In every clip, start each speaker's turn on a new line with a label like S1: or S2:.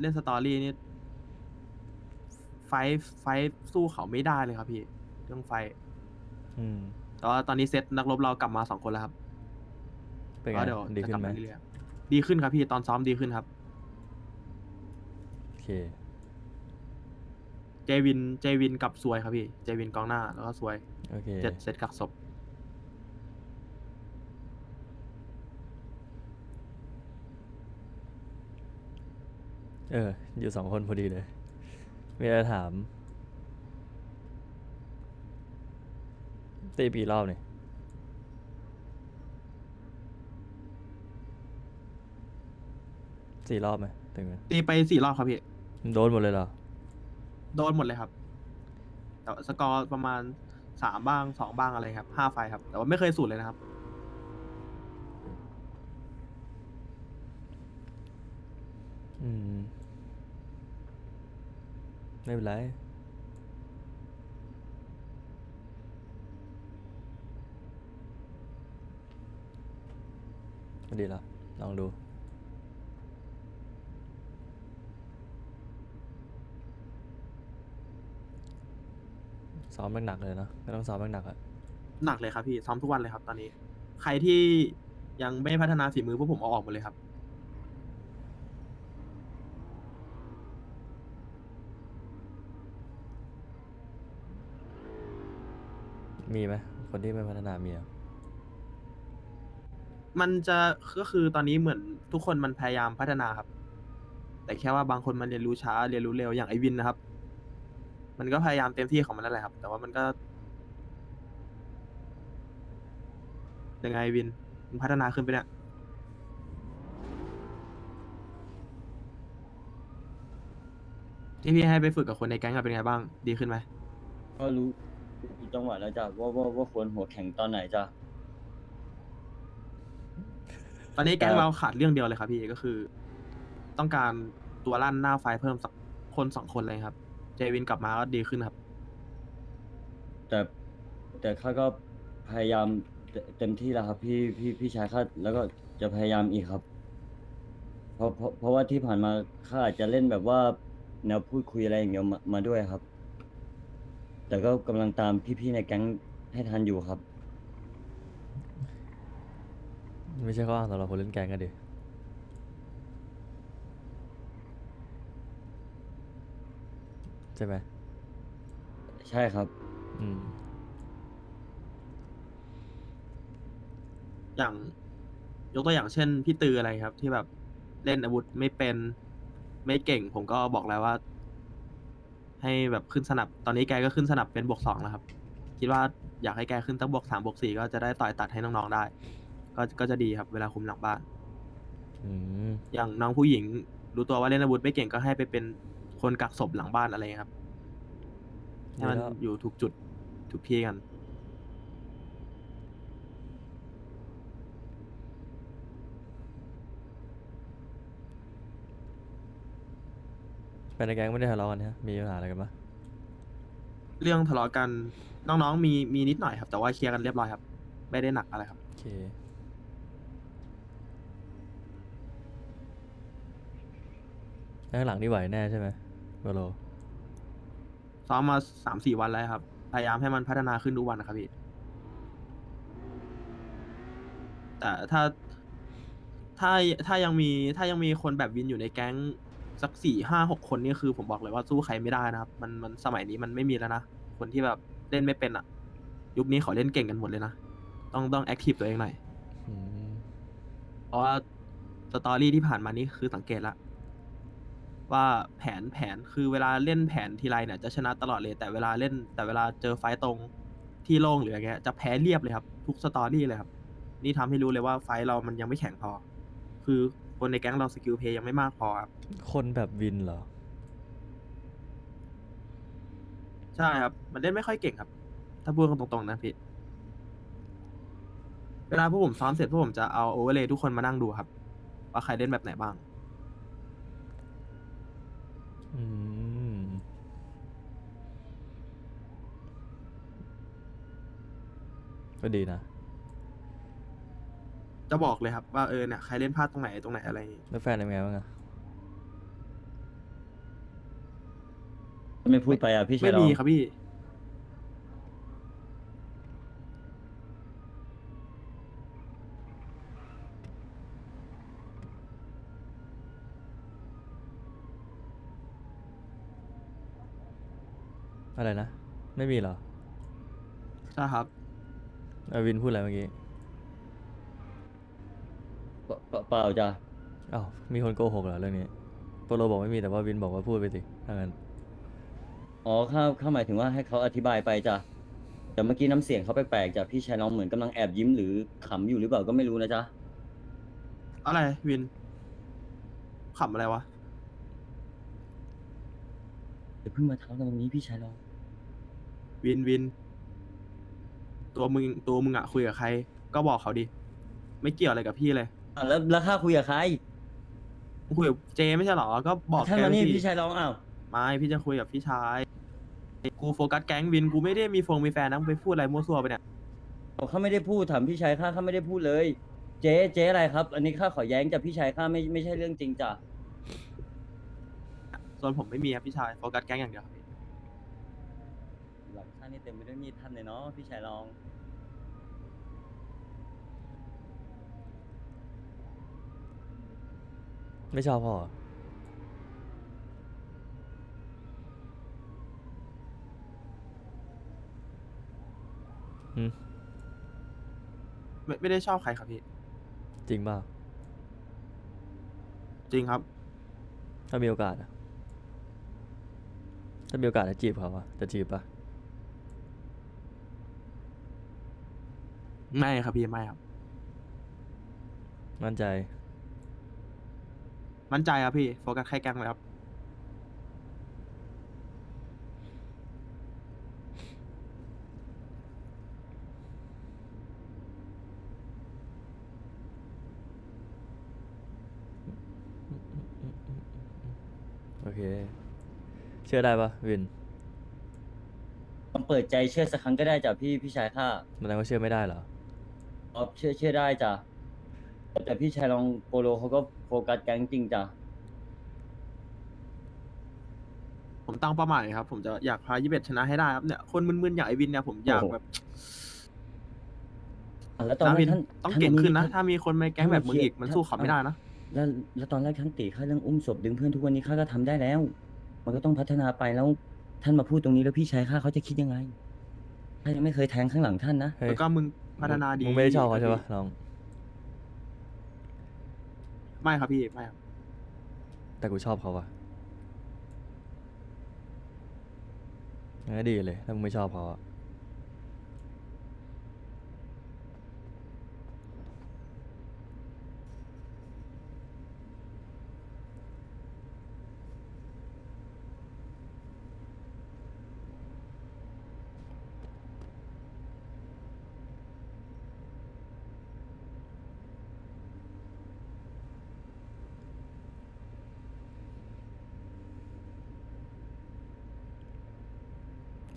S1: เล่นสตอรี่นี่ไฟท์ไฟท์สู้เขาไม่ได้เลยครับพี่ เรื่องไฟท์
S2: อืม
S1: แต่ว่าตอนนี้เซตนักรบเรากลับมาสองคนแล้วครับ
S2: เป็นไง
S1: ก็เดี๋ยว
S2: ดี
S1: จะ
S2: ขึ้
S1: กลั
S2: นไหม
S1: มาเรื่อยๆดีขึ้นครับพี่ตอนซ้อมดีขึ้นครับ
S2: โอเค
S1: เจวินเจวินกับซวยครับพี่ เจวินกองหน้าแล้วก็ซวย
S2: โอเค
S1: เจ็ดเซตกักศพ
S2: เออ อยู่สองคนพอดีเลย มีอะไรถาม ตีปีรอบนี่สี่รอบไหมถึงไหม
S1: ตีไปสี่รอบครับพี่
S2: โดนหมดเลยเหรอ
S1: โดนหมดเลยครับ แต่ว่าสกอร์ประมาณสามบ้างสองบ้างอะไรครับห้าไฟครับ แต่ว่าไม่เคยสูตรเลยนะครับ
S2: อืม ไม่เป็นไรก็ดีแล้วลองดู ซ้อมหนักๆเลยนอะก็ต้องซ้อมหนักๆอะ
S1: หนักเลยครับพี่ซ้อมทุกวันเลยครับตอนนี้ ใครที่ยังไม่พัฒนาฝีมือพวกผมเอาออกหมดเลยครับ
S2: มีไหมคนที่ไม่พัฒนามีอะ
S1: มันจะก็คือตอนนี้เหมือนทุกคนมันพยายามพัฒนาครับ แต่แค่ว่าบางคนมันเรียนรู้ช้าเรียนรู้เร็วอย่างไอวินนะครับ มันก็พยายามเต็มที่ของมันนั่นแหละครับ แต่ว่ามันก็ยังไงวินมันพัฒนาขึ้นไปเนี่ยที่พี่ให้ไปฝึกกับคนในแก๊งอะเป็นไงบ้าง ดีขึ้นไหม
S3: ก็รู้รู้ จังหวะแล้วจ้ะว่าว่าว่าควรหัวแข็งตอนไหนจ้ะ
S1: ตอนนี้แก๊ง
S3: แต่
S1: เราขาดเรื่องเดียวเลยครับพี่ก็คือ ต้องการตัวลั่นหน้าไฟเพิ่มสักคนสองคนเลยครับ เจวินกลับมาก็ดีขึ้นครับ
S3: แต่แต่ข้าก็พยายามเตเต็มที่แล้วครับ พี่พี่พี่ชายข้าแล้วก็จะพยายามอีกครับ เพราะเพราะเพราะว่าที่ผ่านมาข้าอาจจะเล่นแบบว่าแนวพูดคุยอะไรอย่างเงี้ยมามาด้วยครับ แต่ก็กำลังตามพี่ๆในแก๊งให้ทันอยู่ครับ
S2: ไม่ใช่ข้ออ้างสำหรับคนเล่นแกงกันดิ ใช่ไหม
S3: ใช่ครับ
S2: อืม
S1: อย่างยกตัวอย่างเช่นพี่ตืออะไรครับ ที่แบบเล่นอาวุธไม่เป็น ไม่เก่ง ผมก็บอกแล้วว่า ให้แบบขึ้นสนับ ตอนนี้แกก็ขึ้นสนับเป็นบวกสองแล้วครับ คิดว่าอยากให้แกขึ้นตั้งบวกสามบวกสี่ก็จะได้ต่อยตัดให้น้องๆได้ ก็ก็จะดีครับเวลาคุมหลังบ้าน
S2: อืม
S1: อย่างน้องผู้หญิงรู้ตัวว่าเล่นอาวุธไม่เก่งก็ให้ไปเป็นคนกักศพหลังบ้านอะไรครับให้มัน
S2: ดีแล้ว
S1: อยู่ถูกจุดถูกที่กัน
S2: เป็นในแก๊งไม่ได้ทะเลาะกันฮะมีปัญหาอะไรกันปะ
S1: เรื่องทะเลาะกันน้องๆมีมีนิดหน่อยครับ แต่ว่าเคลียร์กันเรียบร้อยครับ ไม่ได้หนักอะไรครับ
S2: โอเค แล้วข้างหลังนี่ไหวแน่ใช่ไหมโบโล
S1: ซ้อมมาสามสี่วันแล้วครับ พยายามให้มันพัฒนาขึ้นทุกวันนะครับพี่ แต่ถ้าถ้าถ้ายังมีถ้ายังมีคนแบบวินอยู่ในแก๊ง สักสี่ห้าหกคนนี่คือผมบอกเลยว่าสู้ใครไม่ได้นะครับมันมันสมัยนี้มันไม่มีแล้วนะคนที่แบบเล่นไม่เป็นอะ ยุคนี้เขาเล่นเก่งกันหมดเลยนะต้องต้องแอคทีฟตัวเองหน่อย
S2: อืม
S1: เพราะว่าสตอรี่ที่ผ่านมานี่คือสังเกตละ ว่าแผนแผนคือเวลาเล่นแผนทีไรเนี่ยจะชนะตลอดเลย แต่เวลาเล่นแต่เวลาเจอไฟต์ตรงที่โล่งหรืออะไรเงี้ยจะแพ้เรียบเลยครับ ทุกสตอรี่เลยครับ นี่ทำให้รู้เลยว่าไฟต์เรามันยังไม่แข็งพอ คือ คนในแก๊งเราสกิลเพย์ยังไม่มากพอครับ
S2: คนแบบวินเหรอ
S1: ใช่ครับ มันเล่นไม่ค่อยเก่งครับ ถ้าพูดกันตรงๆนะพี่เวลาพวกผมซ้อมเสร็จพวกผมจะเอาโอเวอร์เลยทุกคนมานั่งดูครับ ว่าใครเล่นแบบไหนบ้าง
S2: อืม ก็ดีนะ
S1: จะบอกเลยครับว่าเออเนี่ยใครเล่นพลาดตรงไหนตรงไหนอะไรอย่างงี้
S2: แล้วแฟนเป็นไงบ้างอะ
S3: ไม่พูดไปอะพี่ชา
S1: ไม่
S3: ยรอ
S1: มี
S3: ง
S1: ครับพี่
S2: อะไรนะ ไม่มีเหรอ
S1: ใช่ครับ
S2: อาวินพูดอะไรเมื่อกี้
S3: เปล่าเปล่าจ้ะ
S2: อ้าวมีคนโกหกเหรอเรื่องนี้โปโลบอกไม่มีแต่ว่าวินบอกว่าพูดไปสิถ้างั้น
S3: อ๋อข้าข้าหมายถึงว่าให้เขาอธิบายไปจ้ะแต่เมื่อกี้น้ำเสียงเขาแปลกๆจ้ะพี่ชายรองเหมือนกำลังแอบยิ้มหรือขำอยู่หรือเปล่าก็ไม่รู้นะจ๊ะ
S1: อะไรวินขำอะไรวะ
S3: เดี๋ยวเพิ่งมาเท้ากันตรงนี้พี่ชายรอง
S1: วินวิน ตัวมึงตัวมึงอะคุยกับใคร ก็บอกเขาดิ ไม่เกี่ยวอะไรกับพี่เลย
S3: อะแล้วแล้วข้าคุยกับใคร
S1: มึงคุยกับเจไม่ใช่เหรอ ก็บอก
S3: ท่าน
S1: แก
S3: มานี่
S1: สิ
S3: พี่ชายรองอ้าว
S1: ไม่พี่จะคุยกับพี่ชาย กูโฟกัสแก๊งวิน กูไม่ได้มีฟงมีแฟนนะมึงไปพูดอะไรมั่วซั่วไปเนี่ย
S3: บอกข้าไม่ได้พูดถามพี่ชายข้าข้าไม่ได้พูดเลย เจ๊เจ๊อะไรครับ อันนี้ข้าขอแย้งจ้ะพี่ชายข้าไม่ไม่ใช่เรื่องจริงจ้ะ
S1: ส่วนผมไม่มีครับพี่ชายโฟกัสแก๊งอย่างเดียวครับพี่
S3: หลังข้านี่เต็มไปด้วยมีดท่านเลยเนาะพี่ชายรอง
S2: ไม่ชอบพ่อเหรออืม
S1: ไม่ไม่ได้ชอบใครครับพี่
S2: จริงเปล่า
S1: จริงครับ
S2: ถ้ามีโอกาสอะถ้ามีโอกาสจะจีบเขาอะจะจีบปะ
S1: ไม่ครับพี่ไม่ครับ
S2: มั่นใจ
S1: มั่นใจครับพี่โฟกัสแค่แก๊งเลยครับ
S2: โอเค เชื่อได้ปะวิน
S3: ลองเปิดใจเชื่อสักครั้งก็ได้จ้ะพี่พี่ชายข้า
S2: แสดงว่าเชื่อไม่ได้เหรอ
S3: อ๋อเชื่อเชื่อได้จ้ะ แต่พี่ชายรองโปโลเขาก็โฟกัสแก๊งจริงจ้ะ
S1: ผมตั้งเป้าหมายครับ ผมจะอยากพายี่เบ็ดชนะให้ได้ครับเนี่ยคนมึนๆอย่างไอวินเนี่ยผมอยากแบบ
S3: อะแล้วตอน
S1: นะ
S3: แร
S1: วิ
S3: ก
S1: น
S3: ท่าน
S1: ต้อง
S3: ท่า
S1: เก่งขึ้นนะ
S3: ท่า
S1: ถ้ามีคนในแก๊งแบบมึงอีกมันสู้เขาไม่ได้นะ
S3: แล้วแล้วตอนแรกท่านตีข้าเรื่องอุ้มศพดึงเพื่อนทุกวันนี้ข้าก็ทำได้แล้ว มันก็ต้องพัฒนาไปแล้ว ท่านมาพูดตรงนี้แล้วพี่ชายข้าเขาจะคิดยังไงข้ายังไม่เคยแทงข้างหลังท่านนะ
S2: เฮ้ย
S1: แล้วก็มึงพัฒนาดี
S2: มึงไม่ได้ชอบเขาใช่ปะน้อง
S1: ไม่ครับพี่ไม่ครับ
S2: แต่กูชอบเขาอะงั้นก็ดีเลย ถ้ามึงไม่ชอบเขาอะ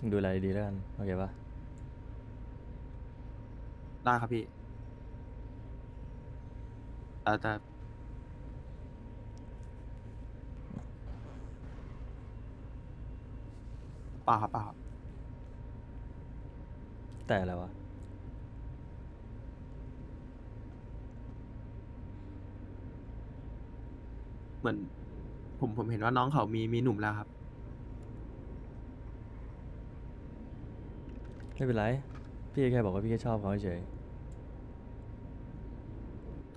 S2: มึงดูแลดีๆแล้วกันโอเคปะ
S1: ได้ครับพี่แต่แต่เปล่าครับเปล่าครับ
S2: แต่อะไรวะ
S1: เหมือน ผมผมเห็นว่าน้องเขามีมีหนุ่มแล้วครับ
S2: ไม่เป็นไร พี่แค่บอกว่าพี่แค่ชอบเขาเฉย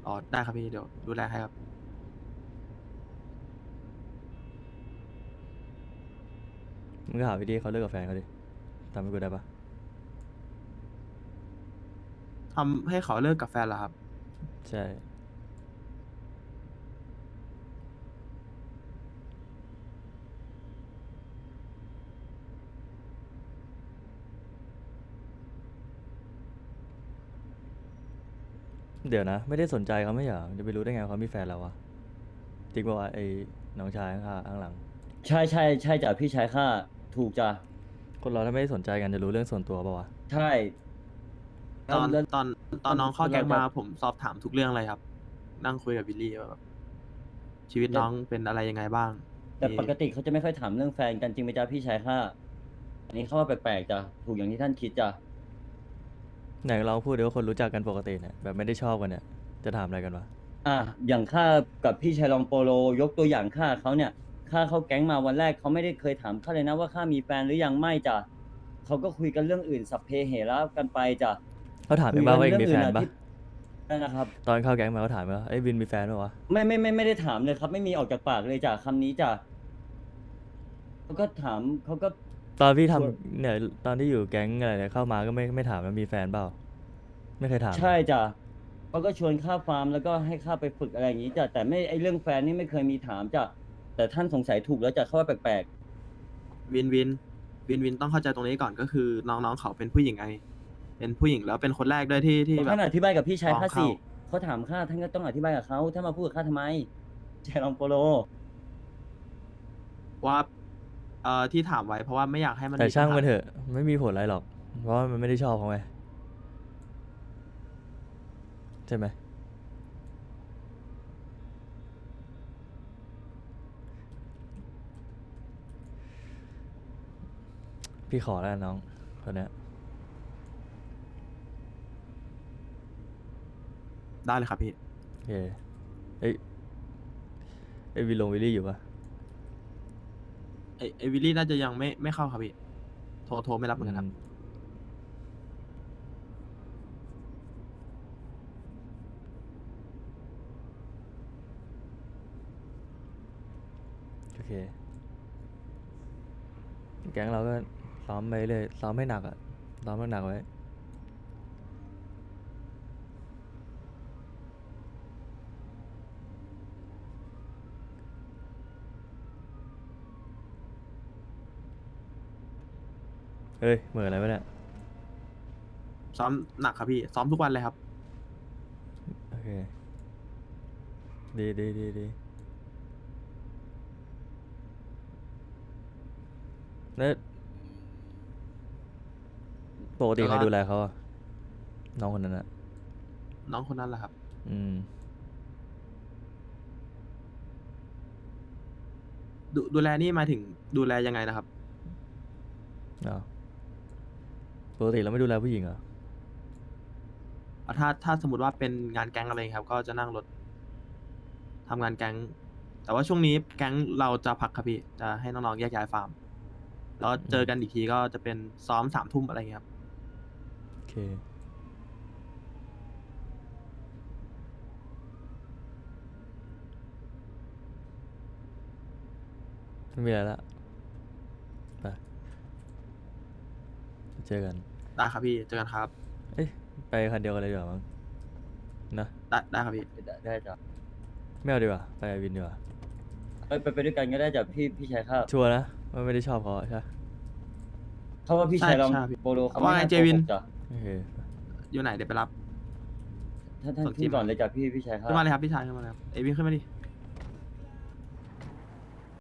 S1: อ๋อได้ครับพี่เดี๋ยวดูแลให้ครับ
S2: มึงก็หาวิธีให้เขาเลิกกับแฟนเขาดิทำให้กูได้ปะ
S1: ทำให้เขาเลิกกับแฟนเหรอครับ
S2: ใช่ เดี๋ยวนะ ไม่ได้สนใจเขาไม่เหรอจะไปรู้ได้ไงว่าเขามีแฟนแล้ววะจริงป่าวะไอ้น้องชายข้างๆข้างหลัง
S3: ใช่ใช่ใช่จ้ะพี่ชายข้าถูกจ้ะ
S2: คนเราถ้าไม่ได้สนใจกันจะรู้เรื่องส่วนตัวป่าวะ
S3: ใช่
S1: ตอน
S3: แล้ว
S1: ตอนตอนน้องเข้าแก๊ง
S3: เราจะ
S1: มาผมสอบถามทุกเรื่องเลยครับ นั่งคุยกับบิลลี่ว่าแบบชีวิตน้องเป็นอะไรยังไงบ้าง
S3: แต่
S1: มี
S3: ปกติเขาจะไม่ค่อยถามเรื่องแฟนกันจริงไหมจ๊ะพี่ชายข้าอันนี้เขาว่าแปลกๆจ้ะถูกอย่างที่ท่านคิดจ้ะ
S2: ไหนลองพูดดิว่าคนรู้จักกันปกติเนี่ยแบบไม่ได้ชอบกันเนี่ยจะถามอะไรกันวะ
S3: อะอย่างข้ากับพี่ชายรองโปโลยกตัวอย่างข้าเขาเนี่ยข้าเข้าแก๊งมาวันแรกเขาไม่ได้เคยถามข้าเลยนะว่าข้ามีแฟนหรือยังไม่จ้ะเขาก็คุยกันเรื่องอื่นสัพเพเหระกันไปจ้ะ
S2: เขาถามเองบ้างว่าเองมีแฟนปะ
S3: นั่นนะครับ
S2: ตอนเข้าแก๊งมาเขาถามว่าไอ้ยวินมีแฟนปะวะ
S3: ไม่ไม่ไม่ไม่ได้ถามเลยครับ ไม่มีออกจากปากเลยจ้ะคำนี้จ้ะเขาก็ถามเขาก็
S2: ตอนพี่ทำ
S3: ส่วน
S2: เนี่ยตอนที่อยู่แก๊งอะไรเนี่ยเข้ามาก็ไม่ไม่ถามว่ามีแฟนเปล่า ไม่เคยถาม
S3: ใช่จ้ะเขาก็ชวนข้าฟาร์มแล้วก็ให้ข้าไปฝึกอะไรอย่างนี้จ้ะแต่ไม่ไอเรื่องแฟนนี่ไม่เคยมีถามจ้ะแต่ท่านสงสัยถูกแล้วจ้ะเขาว่าแปลก
S1: วินวินวินวินต้องเข้าใจตรงนี้ก่อนก็คือน้องๆเขาเป็นผู้หญิงไงเป็นผู้หญิงแล้วเป็นคนแรกด้วยที่ที่
S3: ๆ
S1: แบ
S3: ท่าน
S1: บ
S3: อธิบายกับพี่ชาย
S1: ลอง
S3: ข้าสิ
S1: เข้า
S3: เขาถามข้าท่านก็ต้องอธิบายกับเขาถ้ามาพูดกับข้าทำไมชายลองโปโล
S1: ว่า เอ่อที่ถามไว้เพราะว่าไม่อยากให้มัน
S2: แต่ช่างมัน
S1: ปัญห
S2: เถอะ ไม่มีผลอะไรหรอก เพราะว่ามันไม่ได้ชอบเขาไงใช่ไหมพี่ขอแล้วกันน้องคนเนี้ย
S1: ได้เลยครับพี่
S2: โอเคเอ้ยเอ้ยวิลลงวิลลี่อยู่ปะ
S1: ไอไอวิลลี่น่าจะยังไม่ไม่เข้าครับพี่โทรโทรไม่รับเหมือนกันครับ
S2: โอเค แก๊งเราก็ซ้อมไปเลยซ้อมให้หนักอะซ้อมให้หนักไว้ เฮ้ยเหมือนอะไรวะเนี่ย
S1: ซ้อมหนักครับพี่ ซ้อมทุกวันเลยครับ
S2: โอเค ดีดีดีดีแล้วปกติ
S1: แล้ว
S2: ใคร
S1: ก็
S2: ดูแลเขาอะน้องคนนั้นอะ
S1: น้องคนนั้นแหละครับ
S2: อืม
S1: ดูดูแลนี่หมายถึงดูแลยังไงนะครับ
S2: อ้าว ปกติเราไม่ดูแลผู้หญิงเหรอ
S1: อะถ้าถ้าสมมติว่าเป็นงานแก๊งอะไรครับ ก็จะนั่งรถทำงานแก๊ง แต่ว่าช่วงนี้แก๊งเราจะพักครับพี่จะให้น้องๆแยกย้ายฟาร์มแล้วเจอกันอีกทีก็จะเป็นซ้อมสามทุ่มอะไรเงี้ยครับ
S2: โอเค ไม่มีอะไรละ ไป เจอกัน
S1: ได้ครับพี่เจอกันครับ
S2: เอ้ยไปคันเดียวกันเลยดีกว่ามั้งนะ
S1: ได้ได้ครับพี่
S3: ได้ได้จ้ะ
S2: ไม่เอาดีกว่าไปกับวินดีกว่า
S3: ไปไปไปด้วยกันก็ได้จ้ะพี่พี่ชายข้า
S2: ชัวร์นะว่าไม่ได้ชอบเขาใช่ปะ
S3: เขาว่าพี่ชายลอง
S1: ใช่ใช่พี่
S3: โปโลเขา
S1: ว่าไง
S3: ม่น่
S1: เจวิน
S3: โกหกจ้ะ
S2: โอเค
S1: อยู่ไหนเดี๋ยวไปรับ
S3: ท่านท่าน
S1: ส่ง
S3: ขึ้น
S1: ที่
S3: ก่อน
S1: มา
S3: เลยจ้ะพี่พี่ชายข้า
S1: ขึ้นมาเลยครับพี่ชายขึ้นมาเลยครับเอยวิ่งขึ้นมาดิ